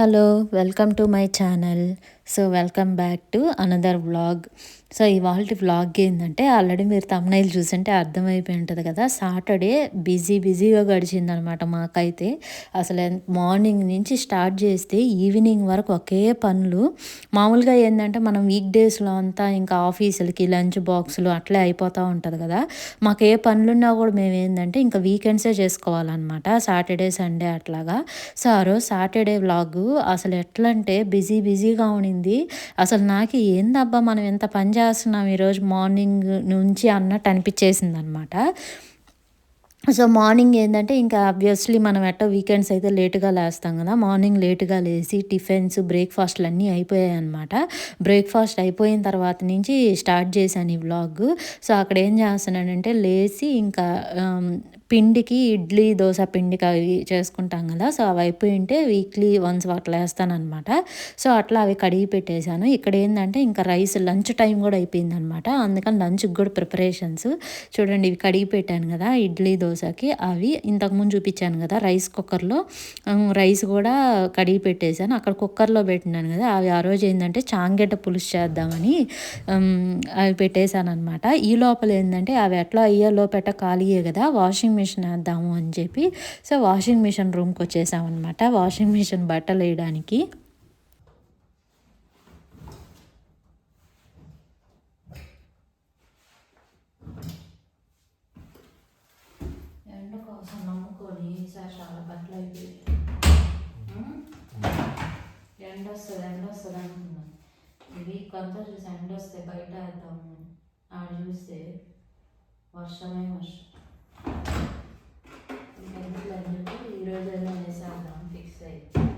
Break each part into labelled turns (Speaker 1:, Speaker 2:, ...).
Speaker 1: Hello welcome to my channel. So welcome back to another vlog so ఇవాళ vlog ఏంటంటే already మీరు thumbnail చూసుంటే అర్థమైపోయి ఉంటుంది కదా. సాటర్డే బిజీ బిజీగా గడిచిందనమాట మాకైతే. అసలు మార్నింగ్ నుంచి స్టార్ట్ చేస్తే ఈవినింగ్ వరకు ఒకే పనులు. మామూలుగా ఏంటంటే మనం వీక్ డేస్లో అంతా ఇంకా ఆఫీసులకి లంచ్ బాక్సులు అట్లే అయిపోతూ ఉంటుంది కదా. మాకు ఏ పనులున్నా కూడా మేము ఏంటంటే ఇంకా వీకెండ్సే చేసుకోవాలన్నమాట. సాటర్డే సండే అట్లాగా. సో ఆ రోజు సాటర్డే వ్లాగ్ అసలు ఎట్లా అంటే బిజీ బిజీగా ఉండింది. అసలు నాకు ఏందబ్బా మనం ఎంత పని చేస్తున్నాం ఈరోజు మార్నింగ్ నుంచి అన్నట్టు అనిపించేసింది అనమాట సో మార్నింగ్ ఏంటంటే ఇంకా ఆబ్వియస్లీ మనం ఎట్టో వీకెండ్స్ అయితే లేటుగా లేస్తాం కదా. మార్నింగ్ లేటుగా లేచి టిఫిన్స్ బ్రేక్ఫాస్ట్లు అన్నీ అయిపోయాయి అనమాట బ్రేక్ఫాస్ట్ అయిపోయిన తర్వాత నుంచి స్టార్ట్ చేశాను ఈ వ్లాగ్ సో అక్కడ ఏం చేస్తున్నానంటే లేచి ఇంకా పిండికి ఇడ్లీ దోశ పిండికి అవి చేసుకుంటాం కదా సో అవి అయిపోయి ఉంటే వీక్లీ వన్స్ అట్లా వేస్తాను అనమాట సో అట్లా అవి కడిగి పెట్టేశాను. ఇక్కడ ఏంటంటే ఇంకా రైస్ లంచ్ టైం కూడా అయిపోయింది అనమాట అందుకని లంచ్కి కూడా ప్రిపరేషన్స్. చూడండి ఇవి కడిగి పెట్టాను కదా ఇడ్లీ దోశకి. అవి ఇంతకుముందు చూపించాను కదా రైస్ కుక్కర్లో రైస్ కూడా కడిగి పెట్టేశాను. అక్కడ కుక్కర్లో పెట్టినాను కదా అవి ఆ రోజు ఏంటంటే చాంగెట పులుసు చేద్దామని అవి పెట్టేశాను అనమాట ఈ లోపల ఏంటంటే అవి ఎట్లా అయ్యే లోపెట్ట ఖాళీయే కదా వాషింగ్ మిషన్ వేద్దాము అని చెప్పి సో వాషింగ్ మిషన్ రూమ్కి వచ్చేసామన్నమాట. వాషింగ్ మిషన్ బట్టలు వేయడానికి. ఎండ కోసం నమ్ముకొని ఈసారి చాలా బట్టలు అయిపోయి ఎండ వస్తుంది ఎండ వస్తుంది అనుకున్నాను ఇది కొంత చూసి ఎండ వస్తే బయట వేద్దాము ఆడ చూస్తే వర్షమే వర్షం. ఎందుకు అని చెప్పి ఈరోజు ఏదో వేసేద్దాం ఫిక్స్ అయ్యి.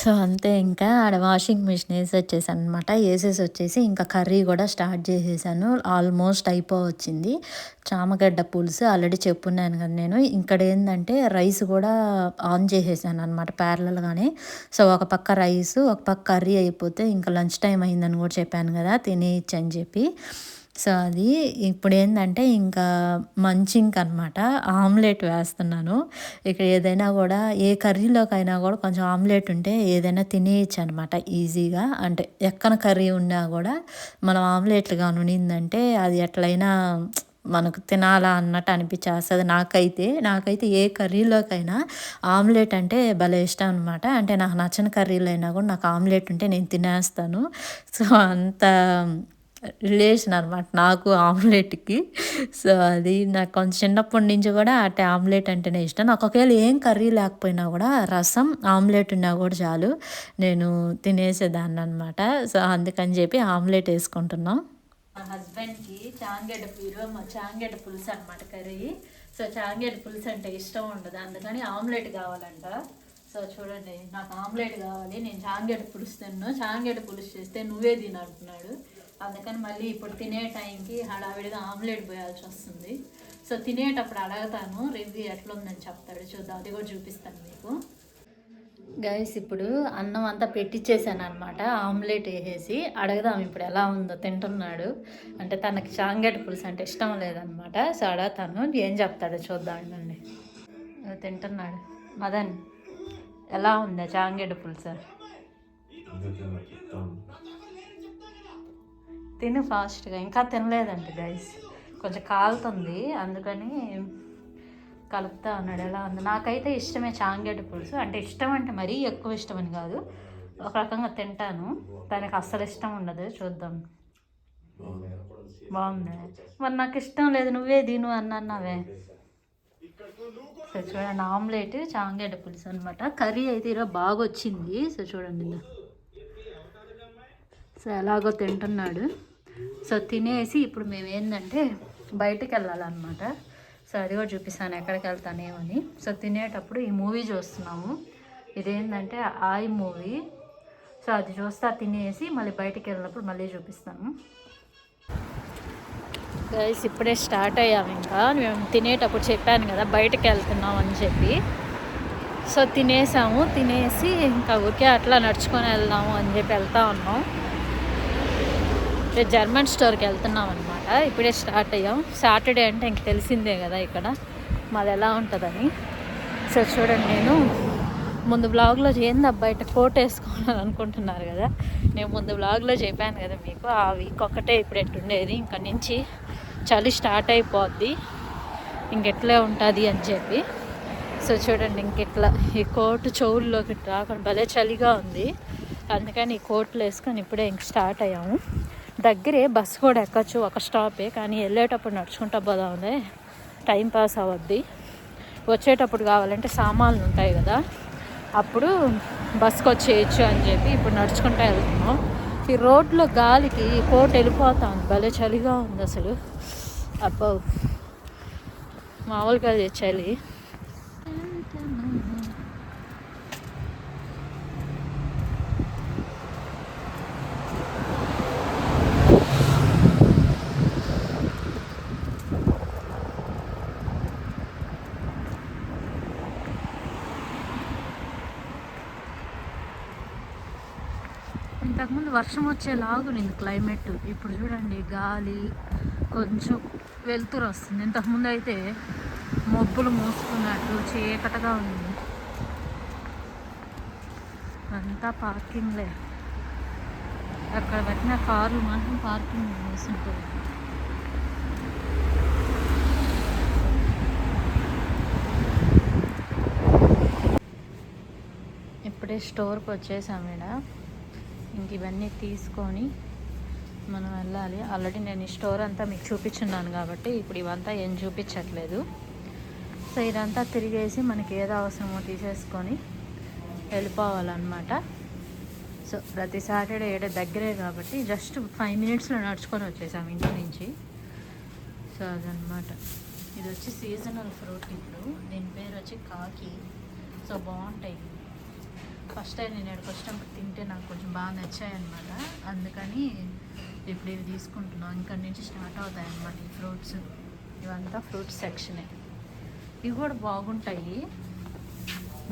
Speaker 1: సో అంతే ఇంకా ఆడ వాషింగ్ మిషన్ వేసి వచ్చేసాను అనమాట వేసేసి వచ్చేసి ఇంకా కర్రీ కూడా స్టార్ట్ చేసేసాను. ఆల్మోస్ట్ అయిపోవచ్చింది. చామగడ్డ పులుసు ఆల్రెడీ చెప్పున్నాను కదా నేను. ఇక్కడ ఏంటంటే రైస్ కూడా ఆన్ చేసేసాను అనమాట ప్యారలల్గానే. సో ఒక పక్క రైస్ ఒక పక్క కర్రీ అయిపోతే ఇంకా లంచ్ టైం అయిందని కూడా చెప్పాను కదా తినేయచ్చు అని చెప్పి. సో అది ఇప్పుడు ఏంటంటే ఇంకా మంచింగ్ అనమాట ఆమ్లెట్ వేస్తున్నాను. ఇక్కడ ఏదైనా కూడా ఏ కర్రీలోకైనా కూడా కొంచెం ఆమ్లెట్ ఉంటే ఏదైనా తినేయచ్చు అనమాట ఈజీగా. అంటే ఎక్కన కర్రీ ఉన్నా కూడా మనం ఆమ్లెట్లు కానీ అది ఎట్లయినా మనకు తినాలా అన్నట్టు అనిపించేస్తుంది నాకైతే. నాకైతే ఏ కర్రీలోకైనా ఆమ్లెట్ అంటే భలే ఇష్టం అనమాట అంటే నాకు నచ్చిన కర్రీలు అయినా కూడా నాకు ఆమ్లెట్ ఉంటే నేను తినేస్తాను. సో అంత రిలేషన్ అనమాట నాకు ఆమ్లెట్కి. సో అది నాకు కొంచెం చిన్నప్పటి నుంచి కూడా అట్టే ఆమ్లెట్ అంటేనే ఇష్టం. నాకు ఒకవేళ ఏం కర్రీ లేకపోయినా కూడా రసం ఆమ్లెట్ ఉన్నా కూడా చాలు. నేను తినేసేదాన్ని అనమాట సో అందుకని చెప్పి ఆమ్లెట్ వేసుకుంటున్నాం. మా హస్బెండ్కి చాంగెడ్డ మా చాంగెడ్డ పులుసు అనమాట కర్రీ. సో చాంగెడ్డ పులుసు అంటే ఇష్టం ఉండదు. అందుకని ఆమ్లెట్ కావాలంట. సో చూడండి నాకు ఆమ్లెట్ కావాలి. నేను చాంగెడ్డ పులుసు తిన్నాను చాంగెడ్డ పులుసు చేస్తే నువ్వే తినంటున్నాడు. అందుకని మళ్ళీ ఇప్పుడు తినే టైంకి హడావిడిగా ఆమ్లెట్ పోయాల్సి వస్తుంది. సో తినేటప్పుడు అడగతాను రివ్యూ ఎట్లుందని చెప్తాడు. చూద్దాం అది కూడా చూపిస్తాను మీకు. గైస్ ఇప్పుడు అన్నం అంతా పెట్టించేసాను అనమాట ఆమ్లెట్ వేసేసి అడగదాం ఇప్పుడు ఎలా ఉందో. తింటున్నాడు. అంటే తనకి చాంగెట్ పులుసు అంటే ఇష్టం లేదనమాట సో అడగతాను ఏం చెప్తాడో చూద్దాం అండి. తింటున్నాడు. మదన్ ఎలా ఉందా చాంగెడ్ పులుసు? తిని ఫాస్ట్గా. ఇంకా తినలేదండి గైస్. కొంచెం కాలుతుంది. అందుకని కలుపుతా అన్నాడు. ఎలా ఉంది? నాకైతే ఇష్టమే చాంగేటి పులుసు. అంటే ఇష్టం అంటే మరీ ఎక్కువ ఇష్టం అని కాదు. ఒక రకంగా తింటాను. దానికి అస్సలు ఇష్టం ఉండదు. చూద్దాం. బాగుంది? మరి నాకు ఇష్టం లేదు. నువ్వే దీను అన్నావే. సో చూడండి. ఆమ్లెట్ చాంగేట పులుసు అనమాట కర్రీ అయితే ఈరోజు బాగా వచ్చింది సో చూడండి. సో ఎలాగో తింటున్నాడు. సో తినేసి ఇప్పుడు మేము ఏంటంటే బయటికి వెళ్ళాలన్నమాట సో అది కూడా చూపిస్తాను ఎక్కడికి వెళ్తానేమని సో తినేటప్పుడు ఈ మూవీ చూస్తున్నాము. ఇదేంటంటే ఆయి మూవీ. సో అది చూస్తా తినేసి మళ్ళీ బయటికి వెళ్ళినప్పుడు మళ్ళీ చూపిస్తాను. గైస్ ఇప్పుడే స్టార్ట్ అయ్యాము ఇంకా. మేము తినేటప్పుడు చెప్పాను కదా బయటకు వెళ్తున్నాం అని చెప్పి. సో తినేసాము. తినేసి ఇంకా ఊరికే అట్లా నడుచుకొని వెళ్దాము అని చెప్పి వెళ్తా ఉన్నాం. అంటే జర్మన్ స్టోర్కి వెళ్తున్నాం అనమాట ఇప్పుడే స్టార్ట్ అయ్యాం. సాటర్డే అంటే ఇంక తెలిసిందే కదా ఇక్కడ. మాది ఎలా ఉంటుందని. సో చూడండి నేను ముందు బ్లాగ్లో ఏంది బయట కోట్ వేసుకోవాలని అనుకుంటున్నారు కదా. నేను ముందు బ్లాగ్లో చెప్పాను కదా మీకు ఆ వీక్ ఒక్కటే ఇప్పుడు ఎట్టుండేది. ఇంకా నుంచి చలి స్టార్ట్ అయిపోద్ది. ఇంకెట్లే ఉంటుంది అని చెప్పి. సో చూడండి ఇంకెట్లా ఈ కోటు చెవుల్లోకి రాకుండా భలే చలిగా ఉంది. అందుకని ఈ కోట్లు వేసుకొని ఇప్పుడే ఇంక స్టార్ట్ అయ్యాము. దగ్గరే బస్సు కూడా ఎక్కచ్చు ఒక స్టాపే. కానీ వెళ్ళేటప్పుడు నడుచుకుంటా పోదాంలే. టైం పాస్ అవద్ది. వచ్చేటప్పుడు కావాలంటే సామాన్లు ఉంటాయి కదా. అప్పుడు బస్కి వచ్చేయచ్చు అని చెప్పి ఇప్పుడు నడుచుకుంటా వెళ్తున్నాం. ఈ రోడ్లో గాలికి కోట్ ఉంది భలే చలిగా ఉంది అసలు. అబ్బో. మామూలుగా చలి ఇంతకుముందు వర్షం వచ్చేలాగు నేను క్లైమేట్ ఇప్పుడు చూడండి గాలి కొంచెం వెలుతురు వస్తుంది. ఇంతకుముందు అయితే మబ్బులు మూసుకున్నట్టు చీకటగా ఉంది. అంతా పార్కింగ్లే అక్కడ పెట్టిన కార్లు మాత్రం పార్కింగ్ వేసుంటుంది ఇప్పుడే స్టోర్కి వచ్చేసాం ఇక్కడ ఇంక ఇవన్నీ తీసుకొని మనం వెళ్ళాలి. ఆల్రెడీ నేను ఈ స్టోర్ అంతా మీకు చూపించున్నాను కాబట్టి ఇప్పుడు ఇవంతా ఏం చూపించట్లేదు. సో ఇదంతా తిరిగేసి మనకి ఏదో అవసరమో తీసేసుకొని వెళ్ళిపోవాలన్నమాట. సో ప్రతి సాటర్డే ఏడ దగ్గరే కాబట్టి జస్ట్ ఫైవ్ మినిట్స్లో నడుచుకొని వచ్చేసాం ఇంటి నుంచి. సో అదనమాట ఇది వచ్చి సీజనల్ ఫ్రూట్ ఇప్పుడు. దీని పేరు వచ్చి కాకి. సో బాగుంటాయి. ఫస్ట్ టైం నేను ఇక్కడికి వచ్చినప్పుడు తింటే నాకు కొంచెం బాగా నచ్చాయి అనమాట అందుకని ఇప్పుడు ఇవి తీసుకుంటున్నాం. ఇక్కడి నుంచి స్టార్ట్ అవుతాయి అనమాట ఈ ఫ్రూట్స్. ఇవంతా ఫ్రూట్స్ సెక్షనే ఇవి కూడా బాగుంటాయి.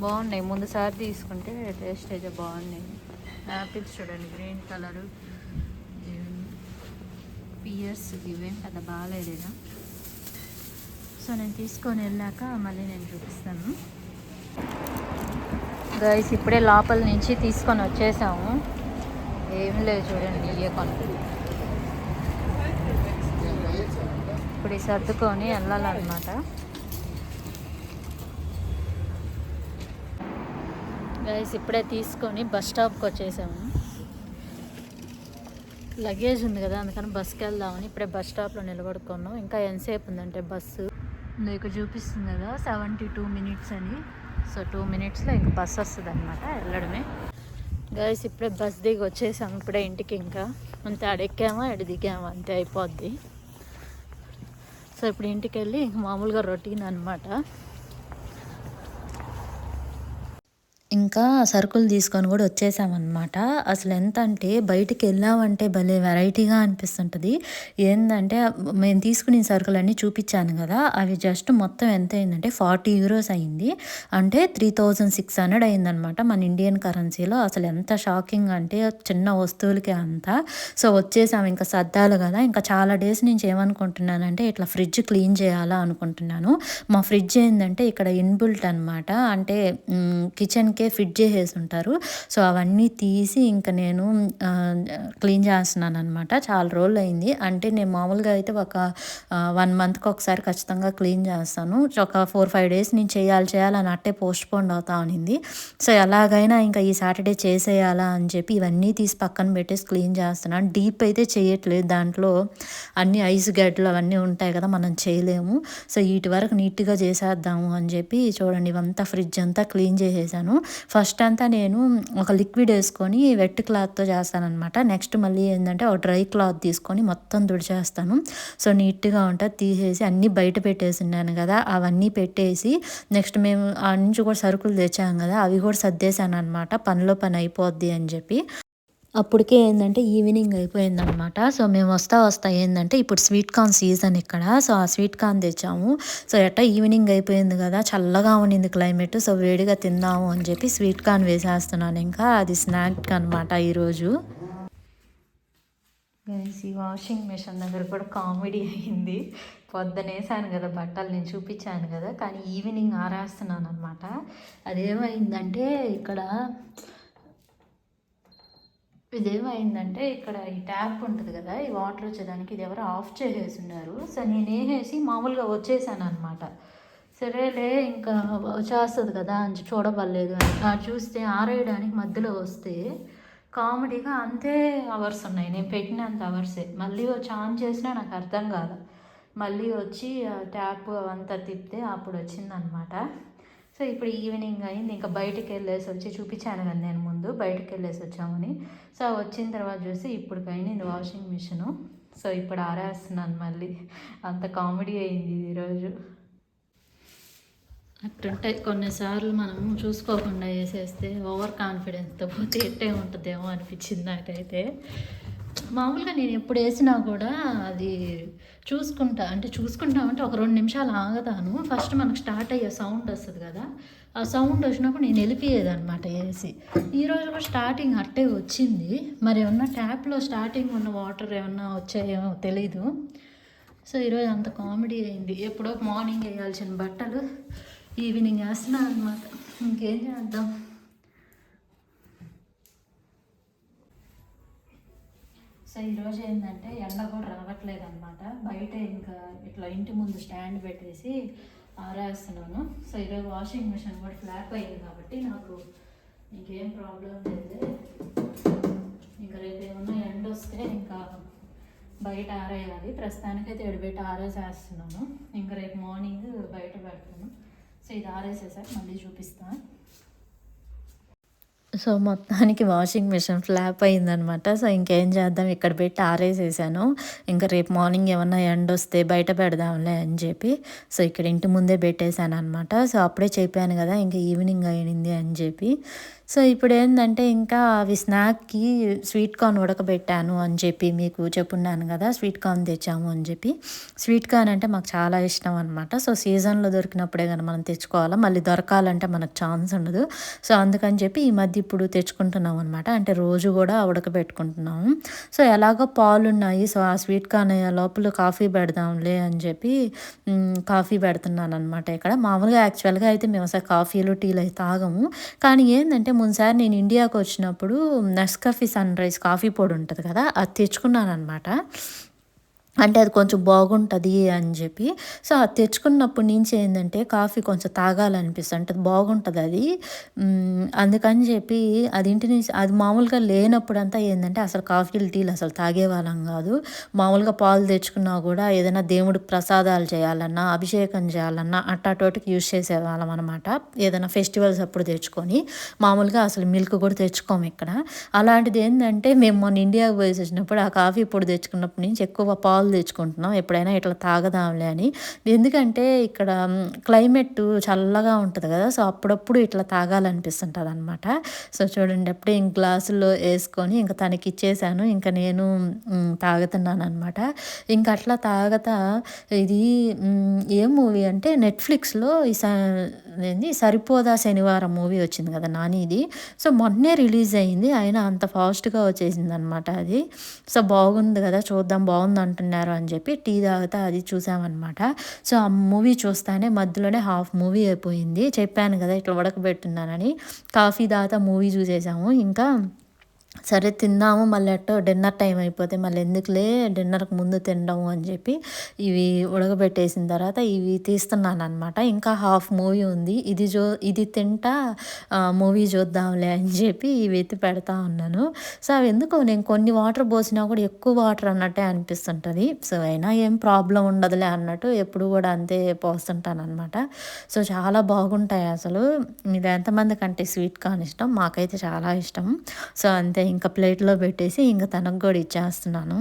Speaker 1: బాగున్నాయి. ముందుసారి తీసుకుంటే టేస్ట్ అయితే బాగున్నాయి. యాపిల్స్ చూడండి గ్రీన్ కలరు. పియర్స్. ఇవేం పెద్ద బాగాలేదు సో నేను తీసుకొని వెళ్ళాక మళ్ళీ నేను చూపిస్తాను. గైస్ ఇప్పుడే లోపల నుంచి తీసుకొని వచ్చేసాము. ఏం లేదు చూడండి ఇయ్య కొనుక్కు ఇప్పుడు సర్దుకొని వెళ్ళాలన్నమాట. గైస్ ఇప్పుడే తీసుకొని బస్ స్టాప్కి వచ్చేసాము. లగేజ్ ఉంది కదా అందుకని బస్కి వెళ్దామని ఇప్పుడే బస్ స్టాప్లో నిలబడుకున్నాం. ఇంకా ఎంతసేపు ఉందంటే బస్సు. మీకు చూపిస్తుంది కదా సెవెంటీ టూ మినిట్స్ అని. సో టూ మినిట్స్లో ఇంకా బస్ వస్తుంది అనమాట వెళ్ళడమే. గైస్ ఇప్పుడే బస్ దిగి వచ్చేసాం. ఇప్పుడే ఇంటికి ఇంకా. అంతే అడెక్కామా ఎడ దిగామా అంతే అయిపోద్ది. సో ఇప్పుడు ఇంటికి వెళ్ళి మామూలుగా రొటీన్ అనమాట ఇంకా సరుకులు తీసుకొని కూడా వచ్చేసామన్నమాట. అసలు ఎంత అంటే బయటికి వెళ్ళామంటే భలే వెరైటీగా అనిపిస్తుంటుంది. ఏంటంటే మేము తీసుకునే సరుకులన్నీ చూపించాను కదా అవి జస్ట్ మొత్తం ఎంత అయిందంటే ఫార్టీ యూరోస్ అయింది. అంటే త్రీ థౌజండ్ సిక్స్ హండ్రెడ్ అయిందనమాట మన ఇండియన్ కరెన్సీలో. అసలు ఎంత షాకింగ్ అంటే చిన్న వస్తువులకే అంత. సో వచ్చేసాము ఇంకా సర్దాలు కదా ఇంకా చాలా డేస్ నుంచి ఏమనుకుంటున్నానంటే ఇట్లా ఫ్రిడ్జ్ క్లీన్ చేయాలా అనుకుంటున్నాను. మా ఫ్రిడ్జ్ ఏంటంటే ఇక్కడ ఇన్బుల్ట్ అనమాట అంటే కిచెన్ దానికే ఫిట్ చేసేసి ఉంటారు సో అవన్నీ తీసి ఇంకా నేను క్లీన్ చేస్తున్నాను అనమాట చాలా రోజులు అయింది అంటే నేను మామూలుగా అయితే ఒక వన్ మంత్కి ఒకసారి ఖచ్చితంగా క్లీన్ చేస్తాను. ఒక ఫోర్ ఫైవ్ డేస్ నేను చేయాలి చేయాలని అట్టే పోస్ట్ పోన్ అవుతా ఉన్నింది సో ఎలాగైనా ఇంకా ఈ సాటర్డే చేసేయాలా అని చెప్పి ఇవన్నీ తీసి పక్కన పెట్టేసి క్లీన్ చేస్తున్నాను డీప్ అయితే చేయట్లేదు. దాంట్లో అన్ని ఐస్ గడ్డలు అవన్నీ ఉంటాయి కదా మనం చేయలేము. సో వీటి వరకు నీట్గా చేసేద్దాము అని చెప్పి చూడండి ఇవంతా ఫ్రిడ్జ్ అంతా క్లీన్ చేసేసాను. ఫస్ట్ అంతా నేను ఒక లిక్విడ్ వేసుకొని వెట్ క్లాత్తో చేస్తానమాట నెక్స్ట్ మళ్ళీ ఏంటంటే ఒక డ్రై క్లాత్ తీసుకొని మొత్తం తుడిచేస్తాను. సో నీట్గా ఉంటుంది. తీసేసి అన్నీ బయట పెట్టేసి ఉన్నాను కదా అవన్నీ పెట్టేసి నెక్స్ట్ మేము ఆ నుంచి కూడా సరుకులు తెచ్చాం కదా అవి కూడా సర్దేశాను అనమాట పనిలో పని అయిపోద్ది అని చెప్పి. అప్పటికే ఏంటంటే ఈవినింగ్ అయిపోయిందనమాట సో మేము వస్తా వస్తా ఏంటంటే ఇప్పుడు స్వీట్ కార్న్ సీజన్ ఇక్కడ. సో ఆ స్వీట్ కార్న్ తెచ్చాము. సో ఎట్టా ఈవినింగ్ అయిపోయింది కదా చల్లగా ఉండింది క్లైమేట్. సో వేడిగా తిందాము అని చెప్పి స్వీట్ కార్న్ వేసేస్తున్నాను ఇంకా. అది స్నాక్ అనమాట ఈరోజు. ఈ వాషింగ్ మిషన్ దగ్గర కూడా కామెడీ అయింది. పొద్దునేసాను కదా బట్టలు నేను చూపించాను కదా కానీ ఈవినింగ్ ఆరేస్తున్నాను అనమాట అదేమైందంటే ఇక్కడ ఇదేమైందంటే ఇక్కడ ఈ ట్యాప్ ఉంటుంది కదా ఈ వాటర్ వచ్చేదానికి ఇది ఎవరు ఆఫ్ చేసేసి ఉన్నారు సో నేను వేసేసి మామూలుగా వచ్చేసాను అనమాట సరేలే ఇంకా వచ్చేస్తుంది కదా అని చూడబడలేదు అని. చూస్తే ఆరేయడానికి మధ్యలో వస్తే కామెడీగా అంతే అవర్స్ ఉన్నాయి. నేను పెట్టినంత అవర్సే. మళ్ళీ వచ్చి ఆన్ చేసినా నాకు అర్థం కాదు. మళ్ళీ వచ్చి ట్యాప్ అంతా తిప్పితే అప్పుడు వచ్చిందనమాట సో ఇప్పుడు ఈవినింగ్ అయింది. ఇంకా బయటకు వెళ్ళేసి వచ్చి చూపించాను కదా నేను ముందు. బయటకు వెళ్ళేసి వచ్చామని. సో వచ్చిన తర్వాత చూసి ఇప్పుడు అయింది వాషింగ్ మిషను. సో ఇప్పుడు ఆరేస్తున్నాను మళ్ళీ. అంత కామెడీ అయింది ఈరోజు. అట్టుంటాయి కొన్నిసార్లు మనం చూసుకోకుండా వేసేస్తే ఓవర్ కాన్ఫిడెన్స్తో పోతే ఎట్టే ఉంటుందేమో అనిపించింది నాకైతే. మామూలుగా నేను ఎప్పుడు వేసినా కూడా అది చూసుకుంటా అంటే చూసుకుంటామంటే ఒక రెండు నిమిషాలు ఆగతాను. ఫస్ట్ మనకు స్టార్ట్ అయ్యే సౌండ్ వస్తుంది కదా ఆ సౌండ్ వచ్చినప్పుడు నేను వెళ్ళిపోయేది అనమాట వేసి ఈరోజు కూడా స్టార్టింగ్ అట్టే వచ్చింది. మరి ఏమన్నా ట్యాప్లో స్టార్టింగ్ ఉన్న వాటర్ ఏమన్నా వచ్చాయేమో తెలీదు. సో ఈరోజు అంత కామెడీ అయింది. ఎప్పుడో మార్నింగ్ వేయాల్సిన బట్టలు ఈవినింగ్ వేస్తున్నాను అనమాట ఇంకేం చేద్దాం? సో ఈరోజు ఏంటంటే ఎండ కూడా రావట్లేదు అనమాట బయట ఇంకా ఇట్లా ఇంటి ముందు స్టాండ్ పెట్టేసి ఆరేస్తున్నాను. సో ఈరోజు వాషింగ్ మిషన్ కూడా ఫ్లాప్ అయింది కాబట్టి నాకు ఇంకేం ప్రాబ్లం లేదు. ఇంకా రేపు ఏమన్నా ఎండ వస్తే ఇంకా బయట ఆరేయాలి. ప్రస్తుతానికైతే ఎడబెట్టి ఆరేసేస్తున్నాను. ఇంకా రేపు మార్నింగ్ బయట పెడతాను. సో ఇది ఆరేసేసాక మళ్ళీ చూపిస్తాను సో మొత్తానికి వాషింగ్ మిషన్ ఫ్లాప్ అయిందనమాట. సో ఇంకేం చేద్దాం? ఇక్కడ పెట్టి ఆరేసేసాను. ఇంకా రేపు మార్నింగ్ ఏమన్నా ఎండ వస్తే బయట పెడదాంలే అని చెప్పి సో ఇక్కడ ఇంటి ముందే పెట్టేశాను అనమాట సో అప్పుడే చెప్పాను కదా ఇంకా ఈవినింగ్ అయింది అని చెప్పి. సో ఇప్పుడు ఏంటంటే ఇంకా అవి స్నాక్కి స్వీట్ కార్న్ ఉడకబెట్టాను అని చెప్పి మీకు చెప్పున్నాను కదా స్వీట్ కార్న్ తెచ్చాము అని చెప్పి. స్వీట్ కార్న్ అంటే మాకు చాలా ఇష్టం అనమాట సో సీజన్లో దొరికినప్పుడే కానీ మనం తెచ్చుకోవాలా మళ్ళీ దొరకాలంటే మనకు ఛాన్స్ ఉండదు. సో అందుకని చెప్పి ఈ మధ్య ఇప్పుడు తెచ్చుకుంటున్నాం అనమాట అంటే రోజు కూడా ఉడకబెట్టుకుంటున్నాము సో ఎలాగో పాలు ఉన్నాయి సో ఆ స్వీట్ కార్న్ లోపల కాఫీ పెడదాంలే అని చెప్పి కాఫీ పెడుతున్నాను అనమాట ఇక్కడ. మామూలుగా యాక్చువల్గా అయితే మేము అసలు కాఫీలు టీలు అయితే తాగము. కానీ ఏంటంటే ముందుసారి నేను ఇండియాకి వచ్చినప్పుడు నెస్కాఫీ సన్ రైజ్ కాఫీ పొడి ఉంటుంది కదా అది తెచ్చుకున్నాను అనమాట అంటే అది కొంచెం బాగుంటుంది అని చెప్పి. సో అది తెచ్చుకున్నప్పటి నుంచి ఏంటంటే కాఫీ కొంచెం తాగాలనిపిస్తుంది. అంటే బాగుంటుంది అది. అందుకని చెప్పి అది ఇంటి నుంచి అది మామూలుగా లేనప్పుడు అంతా ఏంటంటే అసలు కాఫీలు టీలు అసలు తాగేవాళ్ళం కాదు. మామూలుగా పాలు తెచ్చుకున్నా కూడా ఏదైనా దేవుడికి ప్రసాదాలు చేయాలన్నా అభిషేకం చేయాలన్నా అట్టాటోటికి యూజ్ చేసేవాళ్ళం అనమాట ఏదైనా ఫెస్టివల్స్ అప్పుడు తెచ్చుకొని. మామూలుగా అసలు మిల్క్ కూడా తెచ్చుకోము ఇక్కడ. అలాంటిది ఏంటంటే మేము మొన్న ఇండియాకి పోయి వచ్చినప్పుడు ఆ కాఫీ పొడి తెచ్చుకున్నప్పటి నుంచి ఎక్కువ పాలు పాలు తెచ్చుకుంటున్నాం ఎప్పుడైనా ఇట్లా తాగదాంలే అని. ఎందుకంటే ఇక్కడ క్లైమేట్ చల్లగా ఉంటుంది కదా సో అప్పుడప్పుడు ఇట్లా తాగాలనిపిస్తుంటుంది అనమాట సో చూడండి అప్పుడే ఇంక గ్లాసుల్లో వేసుకొని ఇంకా తనకి ఇచ్చేసాను ఇంకా నేను తాగుతున్నాను అనమాట ఇంకా అట్లా తాగతా ఇది ఏం మూవీ అంటే నెట్ఫ్లిక్స్లో ఈ ఏంది సరిపోదా శనివారం మూవీ వచ్చింది కదా నానిది సో మొన్నే రిలీజ్ అయింది అయినా అంత ఫాస్ట్గా వచ్చేసింది అనమాట అది. సో బాగుంది కదా చూద్దాం బాగుంది అంటున్నాను ఉన్నారు అని చెప్పి టీ తాగుతా అది చూసామన్నమాట. సో ఆ మూవీ చూస్తానే మధ్యలోనే హాఫ్ మూవీ అయిపోయింది. చెప్పాను కదా ఇట్లా ఉడకబెట్టున్నానని. కాఫీ తాగుతా మూవీ చూసేసాము. ఇంకా సరే తిందాము మళ్ళీ అట్టో డిన్నర్ టైం అయిపోతే మళ్ళీ ఎందుకులే డిన్నర్కి ముందు తినడము అని చెప్పి ఇవి ఉడకబెట్టేసిన తర్వాత ఇవి తీస్తున్నాను అనమాట ఇంకా హాఫ్ మూవీ ఉంది. ఇది చూ ఇది తింటా మూవీ చూద్దాంలే అని చెప్పి ఇవి ఎత్తి పెడతా ఉన్నాను. సో అవి ఎందుకో నేను కొన్ని వాటర్ పోసినా కూడా ఎక్కువ వాటర్ అన్నట్టే అనిపిస్తుంటుంది. సో అయినా ఏం ప్రాబ్లం ఉండదులే అన్నట్టు ఎప్పుడు కూడా అంతే పోస్తుంటాను అనమాట సో చాలా బాగుంటాయి అసలు. ఇది ఎంతమంది కంటే స్వీట్ కార్న్ ఇష్టం మాకైతే చాలా ఇష్టం. సో అంతే. ఇంకా ప్లేట్లో పెట్టేసి ఇంకా తనకు కూడా ఇచ్చేస్తున్నాను.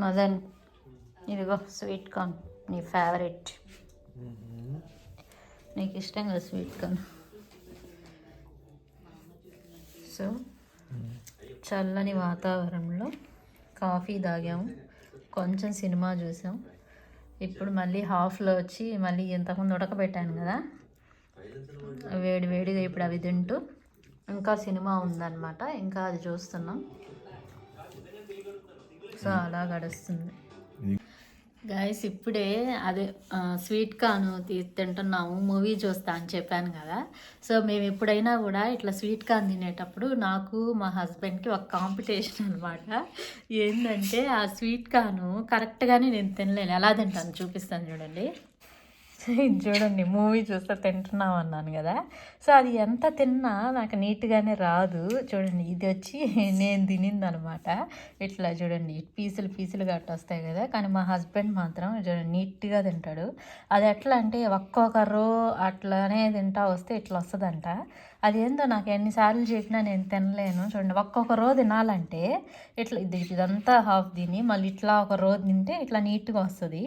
Speaker 1: మదన్ ఇదిగో స్వీట్ కార్న్ నీ ఫేవరెట్. నీకు ఇష్టం కదా స్వీట్ కార్న్. సో చల్లని వాతావరణంలో కాఫీ తాగాము. కొంచెం సినిమా చూసాం. ఇప్పుడు మళ్ళీ హాఫ్లో వచ్చి మళ్ళీ ఇంతకుముందు ఉడకబెట్టాను కదా. వేడి వేడిగా ఇప్పుడు అవి తింటూ ఇంకా సినిమా ఉందన్నమాట. ఇంకా అది చూస్తున్నాం. సో అలా గడుస్తుంది. గాయస్ ఇప్పుడే అదే స్వీట్ కార్న్ తీ- తింటున్నాము. మూవీ చూస్తా అని చెప్పాను కదా. సో మేము ఎప్పుడైనా కూడా ఇట్లా స్వీట్ కార్న్ తినేటప్పుడు నాకు మా హస్బెండ్కి ఒక కాంపిటీషన్ అనమాట ఏంటంటే ఆ స్వీట్ కాను కరెక్ట్గానే నేను తినలేను. ఎలా తింటాను చూపిస్తాను చూడండి. ఇది చూడండి మూవీ చూస్తే తింటున్నాం అన్నాను కదా. సో అది ఎంత తిన్నా నాకు నీట్గానే రాదు. చూడండి ఇది వచ్చి నేను తినింది అనమాట ఇట్లా చూడండి పీసులు పీసులు గట్ట వస్తాయి కదా. కానీ మా హస్బెండ్ మాత్రం చూడండి నీట్గా తింటాడు. అది ఎట్లా అంటే ఒక్కొక్క రో అట్లానే తింటా వస్తే ఇట్లా వస్తుందంట. అది ఏందో నాకు ఎన్నిసార్లు చెప్పినా నేను తినలేను. చూడండి ఒక్కొక్క రోజు తినాలంటే ఇట్లా ఇది ఇదంతా హాఫ్ తిని మళ్ళీ ఇట్లా ఒక రోజు తింటే ఇట్లా నీట్గా వస్తుంది.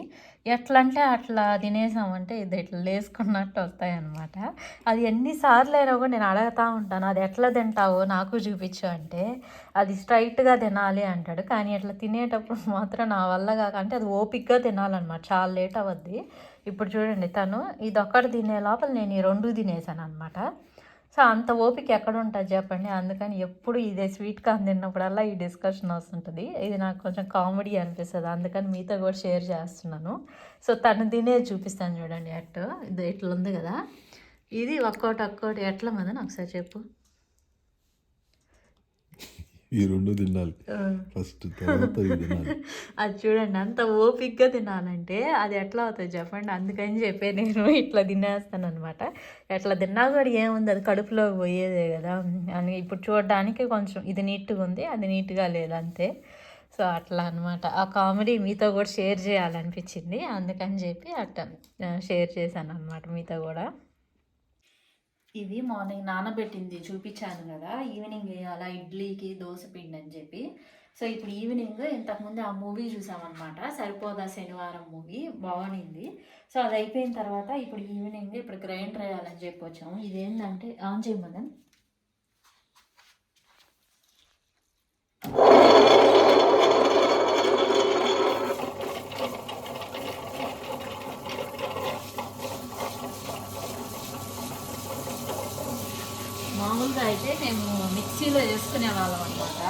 Speaker 1: ఎట్లా అంటే అట్లా తినేసామంటే ఇది ఇట్లా లేసుకున్నట్టు వస్తాయన్నమాట. అది ఎన్నిసార్లు అయినా కూడా నేను అడగతా ఉంటాను అది ఎట్లా తింటావో నాకు చూపించు అంటే అది స్ట్రైట్గా తినాలి అంటాడు. కానీ అట్లా తినేటప్పుడు మాత్రం నా వల్ల కాక అంటే అది ఓపిక్గా తినాలన్నమాట. చాలా లేట్ అవద్ది. ఇప్పుడు చూడండి తను ఇది ఒక్కటి తినే లోపల నేను ఈ రెండు తినేసాను అనమాట సో అంత ఓపిక ఎక్కడ ఉంటుంది చెప్పండి. అందుకని ఎప్పుడు ఇదే స్వీట్ కార్న్ తిన్నప్పుడల్లా ఈ డిస్కషన్ వస్తుంటుంది. ఇది నాకు కొంచెం కామెడీ అనిపిస్తుంది. అందుకని మీతో కూడా షేర్ చేస్తున్నాను. సో తను తినే చూపిస్తాను చూడండి అట్టు. ఇది ఇట్లా ఉంది కదా. ఇది ఒక్కోటి ఒక్కోటి ఎట్లా మదని ఒకసారి చెప్పు.
Speaker 2: ఈ రెండు తినాలి. ఫస్ట్ తర్వాత తినాలి.
Speaker 1: అది చూడండి అంత ఓపిక్గా తినాలంటే అది ఎట్లా అవుతుంది చెప్పండి? అందుకని చెప్పే నేను ఇట్లా తినేస్తాను అనమాట ఎట్లా తిన్నా కూడా ఏముంది? అది కడుపులో పోయేదే కదా. అని ఇప్పుడు చూడడానికి కొంచెం ఇది నీట్గా ఉంది అది నీట్గా లేదు అంతే. సో అట్లా అనమాట ఆ కామెడీ మీతో కూడా షేర్ చేయాలనిపించింది. అందుకని చెప్పి అట్లా షేర్ చేశాను అనమాట మీతో కూడా. ఇది మార్నింగ్ నానబెట్టింది చూపించాను కదా. ఈవినింగ్ వేయాలా ఇడ్లీకి దోశ పిండి అని చెప్పి. సో ఇప్పుడు ఈవినింగ్ ఇంతకుముందు ఆ మూవీ చూసామన్నమాట. సరిపోదా శనివారం మూవీ? బాగుంది సో అది అయిపోయిన తర్వాత ఇప్పుడు ఈవినింగ్ ఇప్పుడు గ్రైండర్ వేయాలని చెప్పి వచ్చాము ఇదేంటంటే ఆన్ చేయమని మామూలుగా అయితే మేము మిక్సీలో వేసుకునే వాళ్ళం అనమాట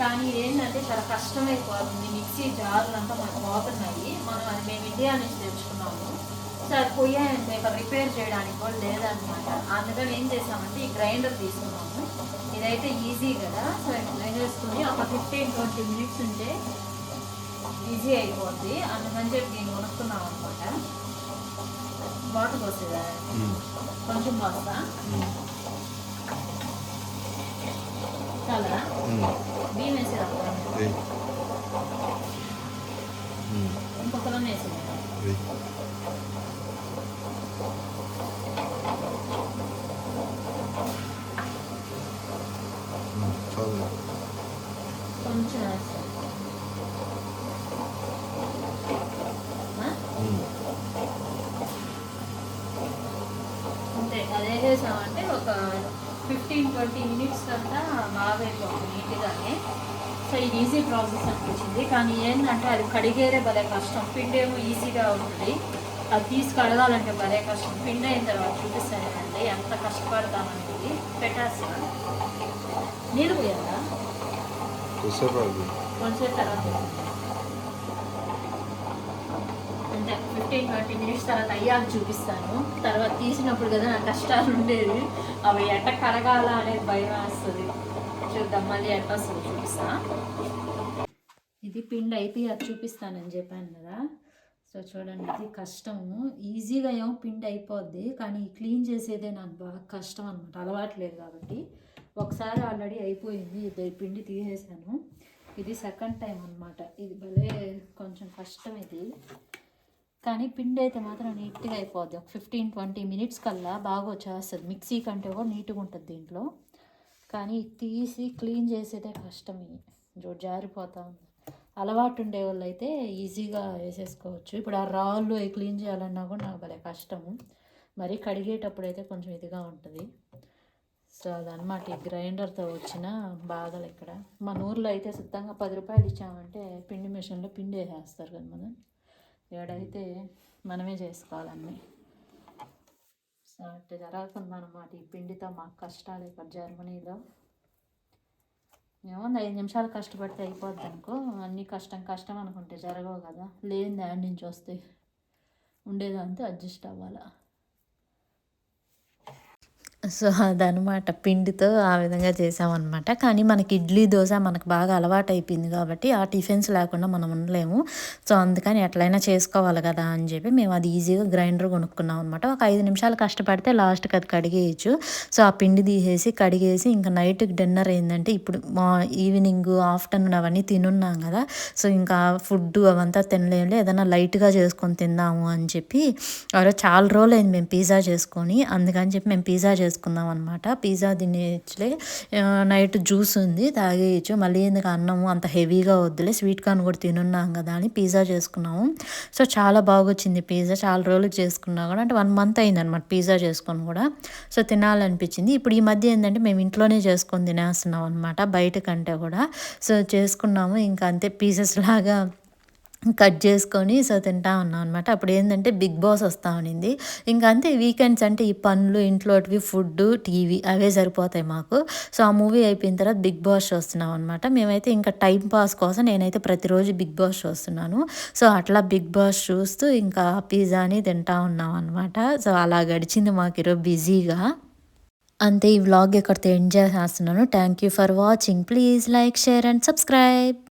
Speaker 1: కానీ ఏంటంటే చాలా కష్టమైపోతుంది. మిక్సీ జార్లు అంతా మనకు పోతున్నాయి. మనం అది మేము ఇండియా నుంచి తెచ్చుకున్నాము. సో అది పోయాయంటే ఇక రిపేర్ చేయడానికి కూడా లేదనమాట అందుకని ఏం చేసామంటే ఈ గ్రైండర్ తీసుకున్నాము. ఇదైతే ఈజీ కదా. సో చేసుకుని ఒక ఫిఫ్టీన్ ట్వంటీ మినిట్స్ ఉంటే ఈజీ అయిపోద్ది. అందుకని చెప్పి నేను కొనుక్కున్నాం అనమాట వాటర్ పోసేదా? కొంచెం పోస్తా. కొంచెం అంతే అదే చేసామంటే ఒక ఫిఫ్టీన్ ట్వంటీ మినిట్స్ కంతా బాగా అయిపోతుంది నీట్గానే సో ఇది ఈజీ ప్రాసెస్ అనిపించింది. కానీ ఏంటంటే అది కడిగేదే భలే కష్టం. పిండి ఏమో ఈజీగా ఉంటుంది. అది తీసి కడగాలంటే భలే కష్టం. పిండి అయిన తర్వాత చూపిస్తానండి. ఎంత కష్టపడతామనేది పెట్టేస్తాను. నీళ్ళు పోయాలా. కొంచెం తర్వాత అంటే ఫిఫ్టీన్ ట్వంటీ మినిట్స్ తర్వాత అయ్యాక చూపిస్తాను. తర్వాత తీసినప్పుడు కదా నాకు కష్టాలు ఉండేది అవి ఎట్ట కడగాల అనేది భయం వేస్తుంది. చూద్దాం. మళ్ళీ ఎట్ట వస్తుంది చూపిస్తా. ఇది పిండి అయిపోయాక చూపిస్తానని చెప్పాను కదా. సో చూడండి ఇది కష్టము. ఈజీగా ఏమో పిండి అయిపోద్ది కానీ క్లీన్ చేసేదే నాకు బాగా కష్టం అనమాట అలవాట్లేదు కాబట్టి. ఒకసారి ఆల్రెడీ అయిపోయింది ఇది పిండి తీసేసాను. ఇది సెకండ్ టైం అనమాట ఇది భలే కొంచెం కష్టం ఇది. కానీ పిండి అయితే మాత్రం నీట్గా అయిపోద్ది. ఒక ఫిఫ్టీన్ ట్వంటీ మినిట్స్ కల్లా బాగా వచ్చేస్తుంది. మిక్సీ కంటే కూడా నీట్గా ఉంటుంది దీంట్లో. కానీ తీసి క్లీన్ చేసేదే కష్టం ఇది జో జారిపోతా ఉంది. అలవాటు ఉండే వాళ్ళు అయితే ఈజీగా వేసేసుకోవచ్చు. ఇప్పుడు ఆ రాళ్ళు అవి క్లీన్ చేయాలన్నా కూడా నాకు భలే కష్టము. మరి కడిగేటప్పుడు అయితే కొంచెం ఇదిగా ఉంటుంది. సో అదనమాట ఈ గ్రైండర్తో వచ్చిన బాధలు ఇక్కడ. మన ఊర్లో అయితే సిద్ధంగా పది రూపాయలు ఇచ్చామంటే పిండి మిషన్లో పిండి వేసేస్తారు కదా మనం. ఏడైతే మనమే చేసుకోవాలన్నీ అట్లా జరగకుండా అనమాట ఈ పిండితో మాకు కష్టాలు ఇక్కడ జర్మనీలో. ఏమో ఐదు నిమిషాలు కష్టపడితే అయిపోద్ది అనుకో అన్నీ కష్టం కష్టం అనుకుంటే జరగవు కదా. లేని దాని నుంచి వస్తే ఉండేదాంతో అడ్జస్ట్ అవ్వాలా. సో అదనమాట పిండితో ఆ విధంగా చేసామన్నమాట. కానీ మనకి ఇడ్లీ దోశ మనకు బాగా అలవాటు అయిపోయింది కాబట్టి ఆ టిఫిన్స్ లేకుండా మనం ఉండలేము. సో అందుకని ఎట్లయినా చేసుకోవాలి కదా అని చెప్పి మేము అది ఈజీగా గ్రైండర్ కొనుక్కున్నాం అనమాట ఒక ఐదు నిమిషాలు కష్టపడితే లాస్ట్కి అది కడిగేయచ్చు. సో ఆ పిండి తీసేసి కడిగేసి ఇంకా నైట్కి డిన్నర్ ఏంటంటే ఇప్పుడు మా ఈవినింగ్ ఆఫ్టర్నూన్ అవన్నీ తినున్నాం కదా. సో ఇంకా ఫుడ్ అవంతా తినలేము ఏదైనా లైట్గా చేసుకొని తిందాము అని చెప్పి ఎవరో చాలా రోజులు అయింది మేము పిజ్జా చేసుకొని. అందుకని చెప్పి మేము పిజ్జా చేసుకుందాం అనమాట పిజ్జా తినేయచ్చులే నైట్ జ్యూస్ ఉంది తాగేయచ్చు. మళ్ళీ ఎందుకు అన్నము అంత హెవీగా వద్దులే. స్వీట్ కార్న్ కూడా తినున్నాం కదా అని పిజ్జా చేసుకున్నాము. సో చాలా బాగొచ్చింది పిజ్జా. చాలా రోజులు చేసుకున్నా కూడా అంటే వన్ మంత్ అయిందనమాట పిజ్జా చేసుకొని కూడా. సో తినాలనిపించింది. ఇప్పుడు ఈ మధ్య ఏంటంటే మేము ఇంట్లోనే చేసుకొని తినేస్తున్నాం అనమాట బయట కంటే కూడా. సో చేసుకున్నాము. ఇంకా అంతే పీసెస్ లాగా కట్ చేసుకొని సో తింటా ఉన్నాం అనమాట అప్పుడు ఏంటంటే బిగ్ బాస్ వస్తూ ఉన్నింది. ఇంకా అంతే వీకెండ్స్ అంటే ఈ పనులు ఇంట్లోటివి ఫుడ్ టీవీ అవే సరిపోతాయి మాకు. సో ఆ మూవీ అయిపోయిన తర్వాత బిగ్ బాస్ చూస్తున్నాం అనమాట మేమైతే ఇంకా టైం పాస్ కోసం నేనైతే ప్రతిరోజు బిగ్ బాస్ చూస్తున్నాను సో అట్లా బిగ్ బాస్ చూస్తూ ఇంకా పిజ్జాని తింటా ఉన్నాం అనమాట సో అలా గడిచింది మాకు ఈరోజు బిజీగా. అంతే ఈ వ్లాగ్ ఇక్కడితో ఎంజాయ్ చేస్తున్నాను. Thank you for watching please like share and subscribe